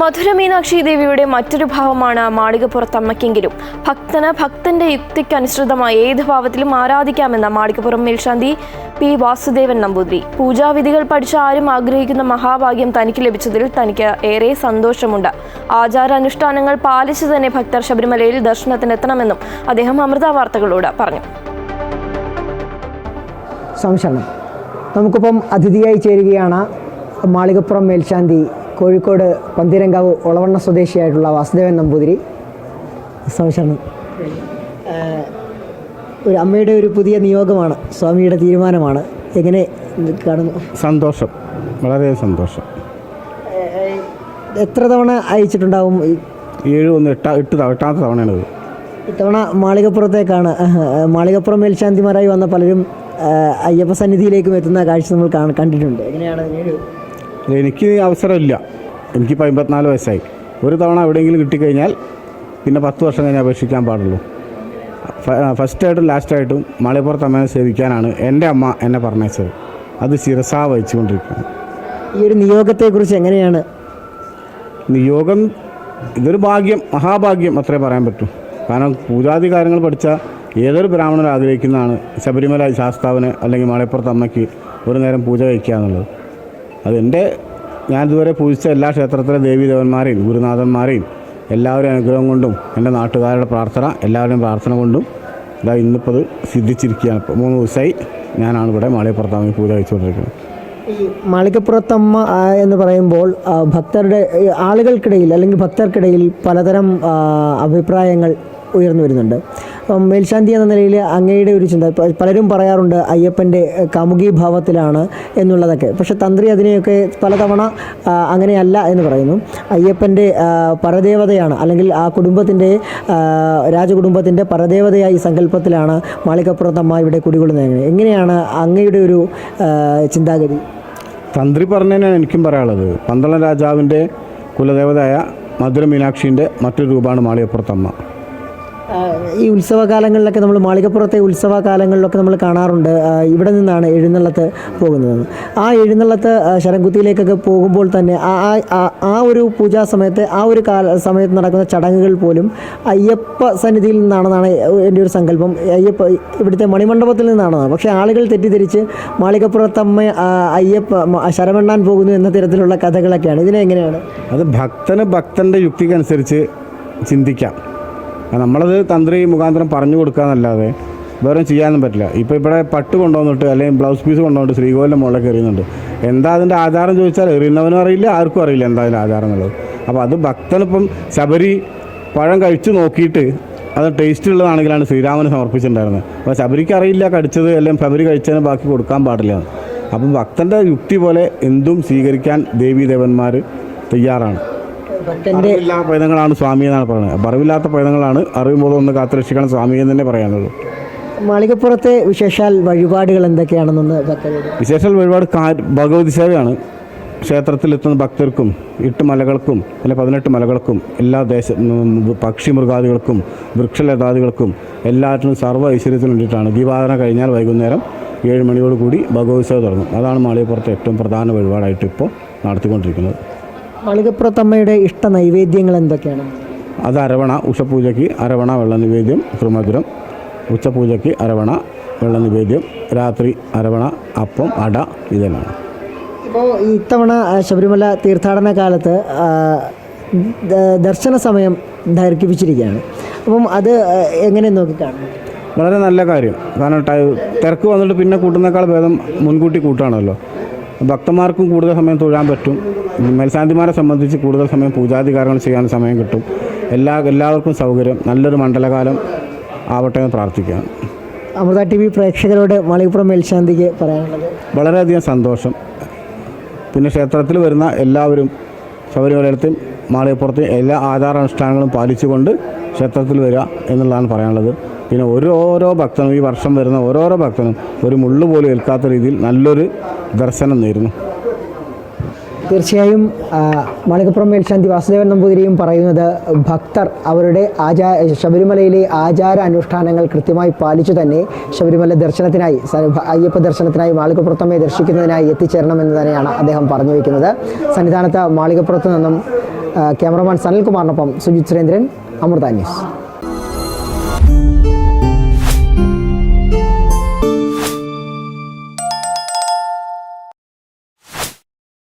മധുര മീനാക്ഷി ദേവിയുടെ മറ്റൊരു ഭാവമാണ് മാളികപ്പുറത്തമ്മയ്ക്കെങ്കിലും. ഭക്തന് ഭക്തന്റെ യുക്തിക്കനുസൃതമായ ഏത് ഭാവത്തിലും ആരാധിക്കാമെന്ന മാളികപ്പുറം മേൽശാന്തി പി വാസുദേവൻ നമ്പൂതിരി. പൂജാവിധികൾ പഠിച്ച ആരും ആഗ്രഹിക്കുന്ന മഹാഭാഗ്യം തനിക്ക് ലഭിച്ചതിൽ തനിക്ക് ഏറെ സന്തോഷമുണ്ട്. ആചാരാനുഷ്ഠാനങ്ങൾ പാലിച്ചു തന്നെ ഭക്തർ ശബരിമലയിൽ ദർശനത്തിനെത്തണമെന്നും അദ്ദേഹം അമൃത വാർത്തകളോട് പറഞ്ഞു. സംശയം. നമുക്കിപ്പം അതിഥിയായി ചേരുകയാണ് മാളികപ്പുറം മേൽശാന്തി കോഴിക്കോട് പന്തിരങ്കാവ് ഒളവണ്ണ സ്വദേശിയായിട്ടുള്ള വാസുദേവൻ നമ്പൂതിരി. സംശയം ഒരു അമ്മയുടെ ഒരു പുതിയ നിയോഗമാണ് സ്വാമിയുടെ തീരുമാനമാണ്. എങ്ങനെ കാണുന്നു? സന്തോഷം. വളരെ സന്തോഷം. എത്ര തവണ അയച്ചിട്ടുണ്ടാവും? ഏഴ് ഒന്ന് എട്ടാ എട്ട് എട്ടാമത്തെ തവണയാണിത് ഇത്തവണ മാളികപ്പുറത്തേക്കാണ് മാളികപ്പുറം മേൽശാന്തിമാരായി വന്ന പലരും അയ്യപ്പ സന്നിധിയിലേക്കും എത്തുന്ന കാഴ്ച നമ്മൾ കാണാൻ കണ്ടിട്ടുണ്ട്. എങ്ങനെയാണ് എനിക്ക് അവസരമില്ല. എനിക്കിപ്പോൾ അമ്പത്തിനാല് വയസ്സായി. ഒരു തവണ എവിടെയെങ്കിലും കിട്ടിക്കഴിഞ്ഞാൽ പിന്നെ പത്ത് വർഷം കഴിഞ്ഞ് അപേക്ഷിക്കാൻ പാടുള്ളൂ. ഫസ്റ്റായിട്ടും ലാസ്റ്റായിട്ടും മാളിപ്പുറത്ത് അമ്മയെ സേവിക്കാനാണ് എന്റെ അമ്മ എന്നെ പറഞ്ഞത് അത് ശിരസ വഹിച്ചുകൊണ്ടിരിക്കുകയാണ്. ഈ ഒരു നിയോഗത്തെക്കുറിച്ച് എങ്ങനെയാണ്? നിയോഗം ഇതൊരു ഭാഗ്യം മഹാഭാഗ്യം അത്രേ പറയാൻ പറ്റൂ. കാരണം പൂജാതി കാര്യങ്ങൾ പഠിച്ച ഏതൊരു ബ്രാഹ്മണർ ആഗ്രഹിക്കുന്നതാണ് ശബരിമല ശാസ്താവിന് അല്ലെങ്കിൽ മാളിപ്പുറത്ത് അമ്മയ്ക്ക് ഒരു നേരം പൂജ കഴിക്കുക എന്നുള്ളത്. അതെന്റെ ഞാൻ ഇതുവരെ പൂജിച്ച എല്ലാ ക്ഷേത്രത്തിലെ ദേവീദേവന്മാരെയും ഗുരുനാഥന്മാരെയും എല്ലാവരും അനുഗ്രഹം കൊണ്ടും എന്റെ നാട്ടുകാരുടെ പ്രാർത്ഥന എല്ലാവരുടെയും പ്രാർത്ഥന കൊണ്ടും ഇതാ ഇന്നിപ്പോൾ അത് സിദ്ധിച്ചിരിക്കുകയാണ്. ഇപ്പോൾ മൂന്ന് ദിവസമായി ഞാനാണ് ഇവിടെ മാളികപ്പുറത്താമി പൂജ കഴിച്ചുകൊണ്ടിരിക്കുന്നത്. ഈ മാളികപ്പുറത്തമ്മ എന്ന് പറയുമ്പോൾ ഭക്തരുടെ ആളുകൾക്കിടയിൽ അല്ലെങ്കിൽ ഭക്തർക്കിടയിൽ പലതരം അഭിപ്രായങ്ങൾ ഉയർന്നു വരുന്നുണ്ട്. മേൽശാന്തി എന്ന നിലയിൽ അങ്ങയുടെ ഒരു ചിന്ത പലരും പറയാറുണ്ട് അയ്യപ്പന്റെ കാമുകി ഭാവത്തിലാണ് എന്നുള്ളതൊക്കെ. പക്ഷെ തന്ത്രി അതിനെയൊക്കെ പലതവണ അങ്ങനെയല്ല എന്ന് പറയുന്നു. അയ്യപ്പന്റെ പരദേവതയാണ് അല്ലെങ്കിൽ ആ കുടുംബത്തിന്റെ രാജകുടുംബത്തിന്റെ പരദേവതയായി സങ്കല്പത്തിലാണ് മാളികപ്പുറത്തമ്മ ഇവിടെ കുടികൊള്ളുന്നത് എങ്ങനെയാണ് അങ്ങയുടെ ഒരു ചിന്താഗതി? തന്ത്രി പറഞ്ഞതിനാണ് എനിക്കും പറയാനുള്ളത്. പന്തളം രാജാവിന്റെ കുലദേവതയായ മധുര മീനാക്ഷിന്റെ മറ്റൊരു രൂപമാണ് മാളികപ്പുറത്തമ്മ ഈ ഉത്സവകാലങ്ങളിലൊക്കെ നമ്മൾ മാളികപ്പുറത്തെ ഉത്സവകാലങ്ങളിലൊക്കെ നമ്മൾ കാണാറുണ്ട്. ഇവിടെ നിന്നാണ് എഴുന്നള്ളത്ത് പോകുന്നത്. ആ എഴുന്നള്ളത്ത് ശരംകുത്തിയിലേക്കൊക്കെ പോകുമ്പോൾ തന്നെ ആ ആ- ഒരു പൂജാ സമയത്ത് ആ ഒരു കാല സമയത്ത് നടക്കുന്ന ചടങ്ങുകൾ പോലും അയ്യപ്പ സന്നിധിയിൽ നിന്നാണെന്നാണ് എന്റെ ഒരു സങ്കല്പം. അയ്യപ്പ ഇവിടുത്തെ മണിമണ്ഡപത്തിൽ നിന്നാണെന്നാണ്. പക്ഷേ ആളുകൾ തെറ്റിദ്ധരിച്ച് മാളികപ്പുറത്തമ്മ അയ്യപ്പ ശരമെണ്ണാൻ പോകുന്നു എന്ന തരത്തിലുള്ള കഥകളൊക്കെയാണ്. ഇതിനെങ്ങനെയാണ്? അത് ഭക്തന് ഭക്തന്റെ യുക്തിക്കനുസരിച്ച് ചിന്തിക്കാം. നമ്മളത് തന്ത്രി മുഖാന്തരം പറഞ്ഞു കൊടുക്കുക എന്നല്ലാതെ വേറെ ചെയ്യാനൊന്നും പറ്റില്ല. ഇപ്പോൾ ഇവിടെ പട്ട് കൊണ്ടുവന്നിട്ട് അല്ലെങ്കിൽ ബ്ലൗസ് പീസ് കൊണ്ടുവന്നിട്ട് ശ്രീകോലിന്റെ മുകളിലേക്ക് എറിയുന്നുണ്ട്. എന്താ അതിന്റെ ആചാരം ചോദിച്ചാൽ എറിയുന്നവനും അറിയില്ല ആർക്കും അറിയില്ല എന്താ അതിന്റെ ആചാരം എന്നുള്ളത്. അപ്പോൾ അത് ഭക്തനിപ്പം ശബരി പഴം കഴിച്ചു നോക്കിയിട്ട് അത് ടേസ്റ്റ് ഉള്ളതാണെങ്കിലാണ് ശ്രീരാമന് സമർപ്പിച്ചിട്ടുണ്ടായിരുന്നത്. അപ്പോൾ ശബരിക്ക് അറിയില്ല കടിച്ചത് അല്ലെങ്കിൽ ശബരി കഴിച്ചതിന് ബാക്കി കൊടുക്കാൻ പാടില്ല. അപ്പം ഭക്തന്റെ യുക്തി പോലെ എന്തും സ്വീകരിക്കാൻ ദേവീദേവന്മാർ തയ്യാറാണ്. അറിവില്ലാത്ത പൈതങ്ങളാണ് സ്വാമി എന്നാണ് പറയുന്നത്. അപ്പോൾ അറിവില്ലാത്ത പൈതങ്ങളാണ് അറിവ് ഒന്ന് കാത്തുരക്ഷിക്കണം സ്വാമി എന്ന് തന്നെ പറയാനുള്ളൂ മാളികപ്പുറത്തെ വിശേഷാൽ വഴിപാടുകൾ എന്തൊക്കെയാണെന്നൊന്ന് ഭക്തരോട് വിശേഷാൽ കാ ഭഗവതി സേവയാണ്. ക്ഷേത്രത്തിലെത്തുന്ന ഭക്തർക്കും എട്ട് മലകൾക്കും അല്ലെ പതിനെട്ട് മലകൾക്കും എല്ലാ ദേശ ഉം, പക്ഷി മൃഗാദികൾക്കും വൃക്ഷലതാദികൾക്കും എല്ലാറ്റിനും സർവ ഐശ്വര്യത്തിനും വേണ്ടിയിട്ടാണ് ദീപാരാധന കഴിഞ്ഞാൽ വൈകുന്നേരം ഏഴ് മണിയോടുകൂടി ഭഗവത്സവം ഭഗവതി സേവ തുടങ്ങും. അതാണ് മാളികപ്പുറത്തെ ഏറ്റവും പ്രധാന വഴിപാടായിട്ട് ഇപ്പോൾ നടത്തിക്കൊണ്ടിരിക്കുന്നത്. മാളികപ്പുറത്തമ്മയുടെ ഇഷ്ട നൈവേദ്യങ്ങൾ എന്തൊക്കെയാണ്? അത് അരവണ ഉഷപൂജയ്ക്ക് അരവണ വെള്ള നിവേദ്യം ത്രിമധുരം ഉച്ചപൂജയ്ക്ക് അരവണ വെള്ള നിവേദ്യം രാത്രി അരവണ അപ്പം അട ഇതെല്ലാം. ഇപ്പോൾ ഇത്തവണ ശബരിമല തീർത്ഥാടന കാലത്ത് ദർശന സമയം ദൈർഘിപ്പിച്ചിരിക്കുകയാണ് അപ്പം അത് എങ്ങനെ നോക്കി കാണും വളരെ നല്ല കാര്യം. കാരണം തിരക്ക് വന്നിട്ട് പിന്നെ കൂട്ടുന്നേക്കാൾ ഭേദം മുൻകൂട്ടി കൂട്ടുകയാണല്ലോ ഭക്തന്മാർക്കും കൂടുതൽ സമയം തൊഴാൻ പറ്റും. മേൽശാന്തിമാരെ സംബന്ധിച്ച് കൂടുതൽ സമയം പൂജാതി കാര്യങ്ങൾ ചെയ്യാൻ സമയം കിട്ടും. എല്ലാ എല്ലാവർക്കും സൗകര്യം. നല്ലൊരു മണ്ഡലകാലം ആവട്ടെ എന്ന് പ്രാർത്ഥിക്കാം. അമൃത ടി വി പ്രേക്ഷകരോട് മാളികപ്പുറം മേൽശാന്തിക്ക് പറയാനുള്ളത്. വളരെയധികം സന്തോഷം. പിന്നെ ക്ഷേത്രത്തിൽ വരുന്ന എല്ലാവരും ശബരിമലയിലത്തെയും മാളികപ്പുറത്തെ എല്ലാ ആചാരാനുഷ്ഠാനങ്ങളും പാലിച്ചുകൊണ്ട് ക്ഷേത്രത്തിൽ വരിക എന്നുള്ളതാണ് പറയാനുള്ളത്. പിന്നെ ഓരോരോ ഭക്തനും ഈ വർഷം വരുന്ന ഓരോരോ ഭക്തനും ഒരു മുള്ളു പോലും ഏൽക്കാത്ത രീതിയിൽ നല്ലൊരു ദർശനം നേരുന്നു. തീർച്ചയായും മണിക്കപ്പുറം മേൽശാന്തി വാസുദേവൻ നമ്പൂതിരിയും പറയുന്നത് ഭക്തർ അവരുടെ ആചാര ശബരിമലയിലെ ആചാര അനുഷ്ഠാനങ്ങൾ കൃത്യമായി പാലിച്ചു തന്നെ ശബരിമല ദർശനത്തിനായി അയ്യപ്പ ദർശനത്തിനായി മാളികപ്പുറത്തമ്മയെ ദർശിക്കുന്നതിനായി എത്തിച്ചേരണം എന്ന് തന്നെയാണ് അദ്ദേഹം പറഞ്ഞു വയ്ക്കുന്നത്. സന്നിധാനത്ത് മാളികപ്പുറത്ത് നിന്നും ക്യാമറമാൻ സനൽകുമാറിനൊപ്പം സുജിത് സുരേന്ദ്രൻ അമൃത ന്യൂസ്.